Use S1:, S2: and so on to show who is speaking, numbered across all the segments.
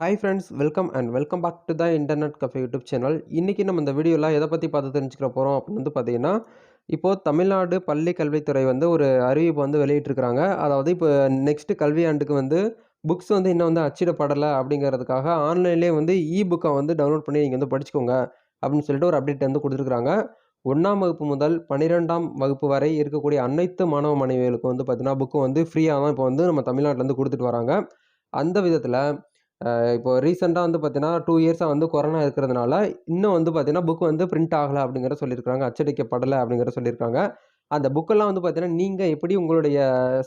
S1: Hi friends welcome and welcome back to the internet cafe YouTube channel இன்றைக்கி நம்ம இந்த வீடியோவில் எதை பற்றி பார்த்து தெரிஞ்சுக்கிற போகிறோம் அப்படின்னு வந்து பார்த்தீங்கன்னா இப்போது தமிழ்நாடு பள்ளி கல்வித்துறை வந்து ஒரு அறிவிப்பு வந்து வெளியிட்டிருக்கிறாங்க. அதாவது இப்போ நெக்ஸ்ட் கல்வியாண்டுக்கு வந்து புக்ஸ் வந்து இன்னும் வந்து அச்சிடப்படலை அப்படிங்கிறதுக்காக ஆன்லைன்லேயே வந்து இ புக்கை வந்து டவுன்லோட் பண்ணி நீங்கள் வந்து படிச்சுக்கோங்க அப்படின்னு சொல்லிட்டு ஒரு அப்டேட் வந்து கொடுத்துருக்குறாங்க. ஒன்றாம் வகுப்பு முதல் பன்னிரெண்டாம் வகுப்பு வரை இருக்கக்கூடிய அனைத்து மாணவ மாணவிகளுக்கு வந்து பார்த்தீங்கன்னா புக்கு வந்து ஃப்ரீயாக தான் இப்போ வந்து நம்ம தமிழ்நாட்டிலேருந்து கொடுத்துட்டு வராங்க. அந்த விதத்தில் இப்போ ரீசெண்டாக வந்து பார்த்தீங்கன்னா டூ இயர்ஸாக வந்து கொரோனா இருக்கிறதுனால இன்னும் வந்து பார்த்தீங்கன்னா புக் வந்து பிரிண்ட் ஆகலை அப்படிங்கிற சொல்லியிருக்காங்க அச்சடிக்கப்படலை அப்படிங்கிற சொல்லியிருக்காங்க அந்த புக்கெல்லாம் வந்து பார்த்தீங்கன்னா நீங்கள் எப்படி உங்களுடைய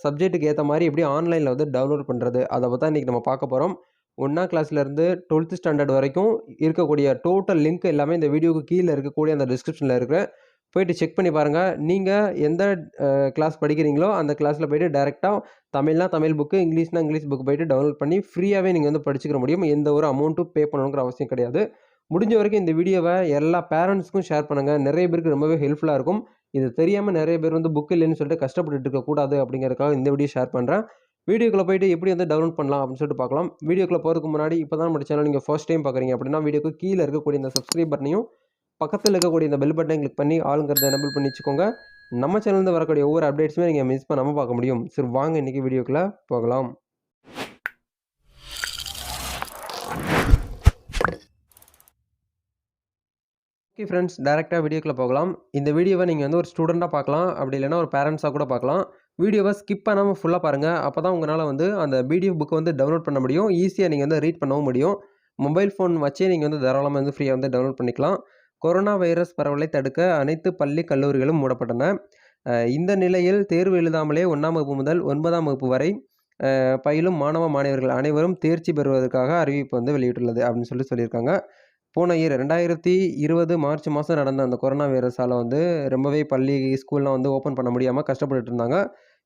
S1: சப்ஜெக்ட்டுக்கு ஏற்ற மாதிரி எப்படி ஆன்லைனில் வந்து டவுன்லோட் பண்ணுறது அதை பற்றி இன்றைக்கி நம்ம பார்க்க போகிறோம் ஒன்றாம் கிளாஸ்லேருந்து டுவெல்த்து ஸ்டாண்டர்ட் வரைக்கும் இருக்கக்கூடிய டோட்டல் லிங்க் எல்லாமே இந்த வீடியோக்கு கீழே இருக்கக்கூடிய அந்த டிஸ்கிரிப்ஷனில் இருக்கிற போயிட்டு செக் பண்ணி பாருங்கள் நீங்கள் எந்த கிளாஸ் படிக்கிறீங்களோ அந்த கிளாஸில் போயிட்டு டேரெக்டாக தமிழ்னா தமிழ் புக்கு இங்கிலீஷ்னா இங்கிலீஷ் புக் போயிட்டு டவுன்லோட் பண்ணி ஃப்ரீயாகவே நீங்கள் வந்து படிச்சுக்கிற முடியும். எந்த ஒரு அமௌண்ட்டும் பே பண்ணணுங்கிற அவசியம் கிடையாது. முடிஞ்ச வரைக்கும் இந்த வீடியோவை எல்லா பேரண்ட்ஸ்க்கும் ஷேர் பண்ணுங்கள் நிறைய பேருக்கு ரொம்பவே ஹெல்ப்ஃபுல்லாக இருக்கும். இது தெரியாமல் நிறைய பேர் வந்து புக் இல்லைன்னு சொல்லிட்டு கஷ்டப்பட்டு இருக்கக்கூடாது அப்படிங்கிறதுக்காக இந்த வீடியோ ஷேர் பண்ணுறேன் வீடியோக்குள்ளே போயிட்டு எப்படி வந்து டவுன்லோட் பண்ணலாம் அப்படின்னு சொல்லிட்டு பார்க்கலாம் வீடியோக்குள்ளே போகிறதுக்கு முன்னாடி இப்போ தான் நம்ம சேனல் நீங்கள் ஃபர்ஸ்ட் டைம் பார்க்குறீங்க அப்படின்னா வீடியோக்கு கீழே இருக்கக்கூடிய இந்த சப்ஸ்கிரைப் பட்டனையும் பக்கத்தில் இருக்கக்கூடிய இந்த பெல் பட்டனை கிளிக் பண்ணி ஆளுங்கிறத எனபிள் பண்ணி வச்சுக்கோங்க. நம்ம சேனல்ந்து வரக்கூடிய ஒவ்வொரு அப்டேட்ஸுமே நீங்கள் மிஸ் பண்ணாமல் பார்க்க முடியும். சரி வாங்க இன்றைக்கி வீடியோக்குள்ளே போகலாம். ஓகே ஃப்ரெண்ட்ஸ் டேரெக்டாக வீடியோக்குள்ளே போகலாம். இந்த வீடியோவை நீங்கள் வந்து ஒரு ஸ்டூடெண்ட்டாக பார்க்கலாம். அப்படி இல்லைனா ஒரு பேரண்ட்ஸாக கூட பார்க்கலாம். வீடியோவை ஸ்கிப் பண்ணாமல் ஃபுல்லாக பாருங்கள் அப்போ தான் உங்களால் வந்து அந்த பிடிஎஃப் புக்கை வந்து டவுன்லோட் பண்ண முடியும். ஈஸியாக நீங்கள் வந்து ரீட் பண்ணவும் முடியும். மொபைல் ஃபோன் வச்சே நீங்கள் வந்து தாராளமாக வந்து ஃப்ரீயாக வந்து டவுன்லோட் பண்ணிக்கலாம். கொரோனா வைரஸ் பரவலை தடுக்க அனைத்து பள்ளி கல்லூரிகளும் மூடப்பட்டன. இந்த நிலையில் தேர்வு எழுதாமலே ஒன்றாம் வகுப்பு முதல் ஒன்பதாம் வகுப்பு வரை பயிலும் மாணவ மாணவர்கள் அனைவரும் தேர்ச்சி பெறுவதற்காக அறிவிப்பு வந்து வெளியிட்டுள்ளது அப்படின்னு சொல்லி சொல்லியிருக்காங்க. போன இயர் ரெண்டாயிரத்தி இருபது மார்ச் மாதம் நடந்த அந்த கொரோனா வைரஸால் வந்து ரொம்பவே பள்ளி ஸ்கூல்லாம் வந்து ஓப்பன் பண்ண முடியாமல் கஷ்டப்பட்டுட்டு இருந்தாங்க.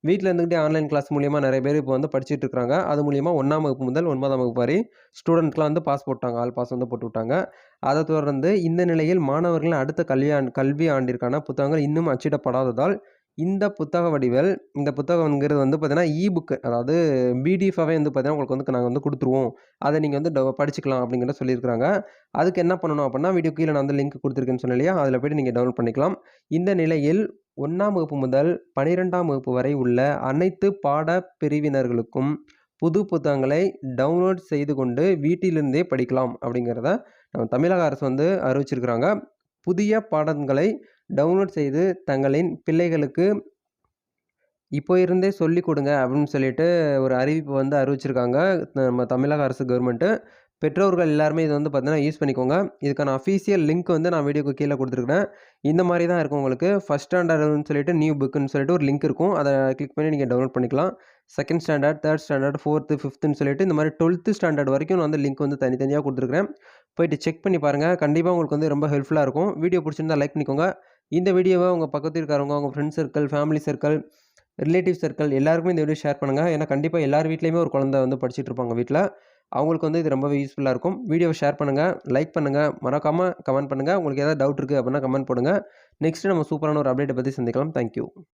S1: வீட்டில் இருந்துக்கிட்டே ஆன்லைன் கிளாஸ் மூலியமாக நிறைய பேர் இப்போ வந்து படிச்சுட்டு இருக்கிறாங்க அது மூலியமாக ஒன்றாம் வகுப்பு முதல் ஒன்பதாம் வகுப்பு வரை ஸ்டூடெண்ட்லாம் வந்து பாஸ் போட்டாங்க. ஆல் பாஸ் வந்து போட்டு விட்டாங்க. அதை தொடர்ந்து இந்த நிலையில் மாணவர்களின் அடுத்த கல்வி ஆண்டு கல்வி ஆண்டிற்கான புத்தகங்கள் இன்னும் அச்சிடப்படாததால் இந்த புத்தக வடிவில் இந்த புத்தகங்கிறது வந்து பார்த்தீங்கன்னா இ புக்கு அதாவது பிடிஎஃபாகவே வந்து பார்த்தீங்கன்னா உங்களுக்கு வந்து நாங்கள் வந்து கொடுத்துருவோம். அதை நீங்கள் வந்து படிச்சுக்கலாம் அப்படிங்கிற சொல்லியிருக்காங்க அதுக்கு என்ன பண்ணணும் அப்படின்னா வீடியோ கீழே நான் வந்து லிங்க் கொடுத்துருக்கேன்னு சொன்னேன் அதில் போய்ட்டு நீங்கள் டவுன்லோட் பண்ணிக்கலாம். இந்த நிலையில் ஒன்றாம் வகுப்பு முதல் பனிரெண்டாம் வகுப்பு வரை உள்ள அனைத்து பாட பிரிவினர்களுக்கும் புது புத்தகங்களை டவுன்லோட் செய்து கொண்டு வீட்டிலிருந்தே படிக்கலாம் அப்படிங்கிறத நம்ம தமிழக அரசு வந்து அறிவிச்சிருக்கிறாங்க. புதிய பாடங்களை டவுன்லோட் செய்து தங்களின் பிள்ளைகளுக்கு இப்போ இருந்தே சொல்லி கொடுங்க அப்படின்னு சொல்லிட்டு ஒரு அறிவிப்பு வந்து அறிவிச்சிருக்காங்க. நம்ம தமிழக அரசு கவர்மெண்ட்டு பெற்றோர்கள் எல்லாருமே இது வந்து பார்த்தீங்கன்னா யூஸ் பண்ணிக்கோங்க. இதுக்கான அஃபீஷியல் லிங்க் வந்து நான் வீடியோக்கு கீழே கொடுத்துருக்கேன் இந்த மாதிரி தான் இருக்கும் உங்களுக்கு. ஃபஸ்ட் ஸ்டாண்டர்ட்னு சொல்லிட்டு நியூ புக்குன்னு சொல்லிட்டு ஒரு லிங்க் இருக்கும். அதை கிளிக் பண்ணி நீங்கள் டவுன்லோட் பண்ணிக்கலாம். Second standard third standard fourth ஃபிஃப்த்துன்னு சொல்லிட்டு இந்த மாதிரி டுவெல்த்து ஸ்டாண்டர்ட் வரைக்கும் நான் வந்து லிங்க் வந்து தனித்தனியாக கொடுத்துருக்கேன் போயிட்டு செக் பண்ணி பாருங்கள் கண்டிப்பாக உங்களுக்கு வந்து ரொம்ப ஹெல்ப்ஃபுல்லாக இருக்கும். வீடியோ பிடிச்சிருந்தா லைக் பண்ணிக்கோங்க. இந்த வீடியோவை உங்கள் பக்கத்தில் இருக்கிறவங்க உங்கள் friends circle family circle relative circle எல்லாருக்குமே இந்த வீடியோ ஷேர் பண்ணுங்கள் ஏன்னா கண்டிப்பாக எல்லார் வீட்லேயுமே ஒரு குழந்தை வந்து படிச்சுட்டு இருப்பாங்க வீட்டில் அவங்களுக்கு வந்து இது ரொம்பவே யூஸ்ஃபுல்லாக இருக்கும். வீடியோவை ஷேர் பண்ணுங்கள் லைக் பண்ணுங்கள் மறக்காமல் கமெண்ட் பண்ணுங்கள் உங்களுக்கு ஏதாவது டவுட் இருக்குது அப்படின்னா கமெண்ட் போடுங்க. நெக்ஸ்ட்டு நம்ம சூப்பரான ஒரு அப்டேட்டை பற்றி சந்திக்கலாம். தேங்க்யூ